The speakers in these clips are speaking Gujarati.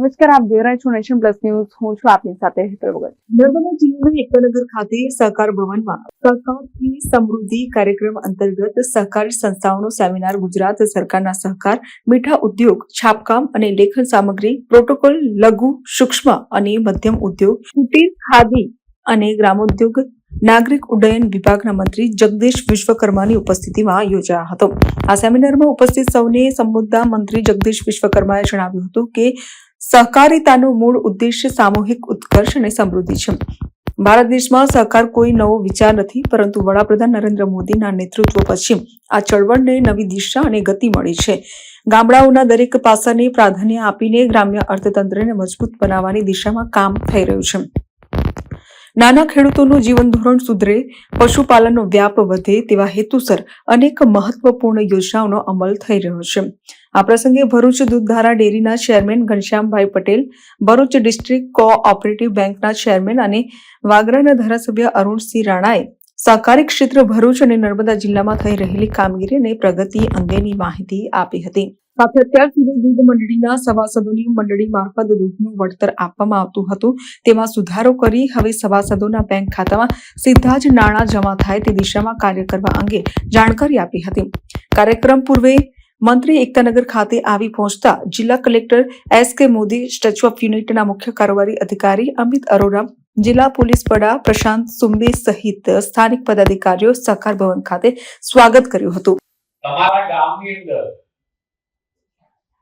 નમસ્કાર, આપ જોઈ રહ્યા છો નેશન પ્લસ ન્યૂઝ. હું છું આપની સાથે હેતલ વગર નર્મદા જિલ્લાના એકતાનગર ખાતે સહકાર ભવનમાં સહકારથી સમૃદ્ધિ કાર્યક્રમ અંતર્ગત સહકારી સંસ્થાઓનો સેમિનાર ગુજરાત સરકારના સહકાર, મીઠા ઉદ્યોગ, છાપકામ અને લેખન સામગ્રી, પ્રોટોકોલ, લઘુ, સૂક્ષ્મ અને મધ્યમ ઉદ્યોગ, કુટીર, ખાદી અને ગ્રામોદ્યોગ, નાગરિક ઉડ્ડયન વિભાગના મંત્રી જગદીશ વિશ્વકર્માની ઉપસ્થિતિમાં યોજાયો હતો. આ સેમિનારમાં ઉપસ્થિત સૌને સંબોધતા મંત્રી જગદીશ વિશ્વકર્માએ જણાવ્યું હતું કે સહકારિતાનો મૂળ ઉદ્દેશ્ય સામૂહિક ઉત્કર્ષ અને સમૃદ્ધિ છે. ભારત દેશમાં સહકાર કોઈ નવો વિચાર નથી, પરંતુ વડાપ્રધાન નરેન્દ્ર મોદીના નેતૃત્વ પછી આ ચળવળને નવી દિશા અને ગતિ મળી છે. ગામડાઓના દરેક પાસાને પ્રાધાન્ય આપીને ગ્રામ્ય અર્થતંત્રને મજબૂત બનાવવાની દિશામાં કામ થઈ રહ્યું છે. નાના ખેડૂતોનું જીવન ધોરણ સુધરે પશુપાલનનો વ્યાપ વધે તેવા હેતુસર અનેક મહત્વપૂર્ણ યોજનાઓનો અમલ થઈ રહ્યો છે. આ પ્રસંગે ભરૂચ દૂધધારા ડેરીના chairman Ghanshyambhai Patel, Bharuch district cooperative બેંકના ચેરમેન અને વાગરાના ધારાસભ્ય અરુણસિંહ રાણાએ સહકારી ક્ષેત્ર ભરૂચ અને નર્મદા જિલ્લામાં થઈ રહેલી કામગીરી અને પ્રગતિ અંગેની માહિતી આપી હતી. સાથે સુધી દૂધ મંડળીના સભાસદોની મંડળી મારફત દૂધનું વળતર આપવામાં આવતું હતું. તેમાં સુધારો કરી હવે સભાસદોના બેંક ખાતામાં સીધા જ નાણાં જમા થાય તે દિશામાં કાર્ય કરવા અંગે જાણકારી આપી હતી. કાર્યક્રમ પૂર્વે મંત્રી એકતાનગર ખાતે આવી પહોંચતા જિલ્લા કલેક્ટર એસ કે મોદી, સ્ટેચ્યુ ઓફ યુનિટીના મુખ્ય કારોબારી અધિકારી અમિત અરોરા, જિલ્લા પોલીસ વડા પ્રશાંત સુંબે સહિત સ્થાનિક પદાધિકારીઓ સહકાર ભવન ખાતે સ્વાગત કર્યું હતું. તમારા ગામની અંદર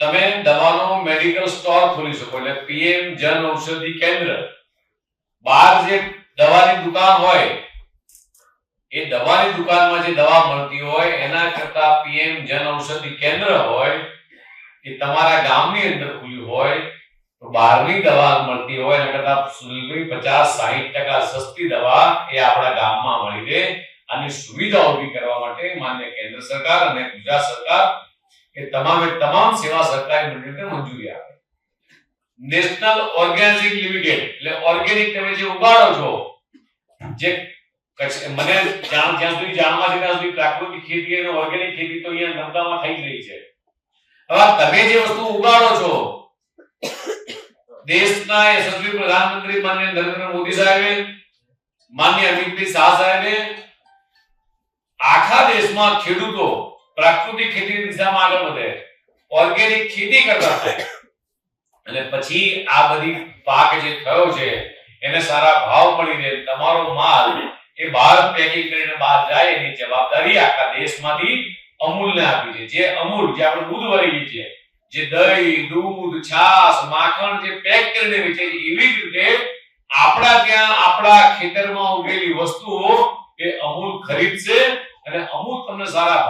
તમે દવાનો મેડિકલ સ્ટોર ખોલી શકો. એટલે પીએમ જન ઔષધિ કેન્દ્ર. બહાર જે દવાની દુકાન હોય, એ દવાની દુકાનમાં જે દવા મળતી હોય, એના કરતા પીએમ જન ઔષધિ કેન્દ્ર હોય, એ તમારા ગામની અંદર ખુલ્યું હોય, તો બહારની દવા મળતી હોય, એના કરતા સુલભી પચાસ સાહીઠ ટકા સસ્તી દવા એ આપણા ગામમાં મળી રહે. આની સુવિધા ઊભી કરવા માટે માન્ય કેન્દ્ર સરકાર અને ગુજરાત સરકાર એ તમામે તમામ સેવા સરકારી મંડળને મંજૂરી આપે. નેશનલ ઓર્ગેનિક લિમિટેડ એટલે ઓર્ગેનિક તમે જે ઉગાડો છો, જે મને જાણ જ્યાં સુધી જાણવા છે સુધી પ્રાકૃતિક ખેતી અને ઓર્ગેનિક ખેતી તો અહીંયા નર્મદામાં થઈ જ રહી છે. હવે તમે જે વસ્તુ ઉગાડો છો, દેશના યશસ્વી પ્રધાનમંત્રી માન્ય નરેન્દ્ર મોદી સાહેબે, માન્ય અમિતભાઈ શાહ સાહેબે, આખા દેશમાં ખેડૂતો પ્રાકૃતિક ખેતીની દિશામાં આગળ વધે. ઓર્ગેનિક ખેતી થાય. અને પછી આ બધી પાક જે થયો છે, એને સારા ભાવ મળી રહે તમારો માલ એ બહાર પેકિંગ કરીને બહાર જાય, એની જવાબદારી આખા દેશમાંથી અમૂલને આપી છે. જે અમૂલ, જે આપણે દૂધ વળી છે, જે દહીં, દૂધ, છાશ, માખણ જે પેક કરીને વેચે છે, એવી જ રીતે આપણા ત્યાં, આપણા ખેતરમાં ઉગેલી વસ્તુઓ એ અમૂલ ખરીદશે અને અમૂલ તમને સારા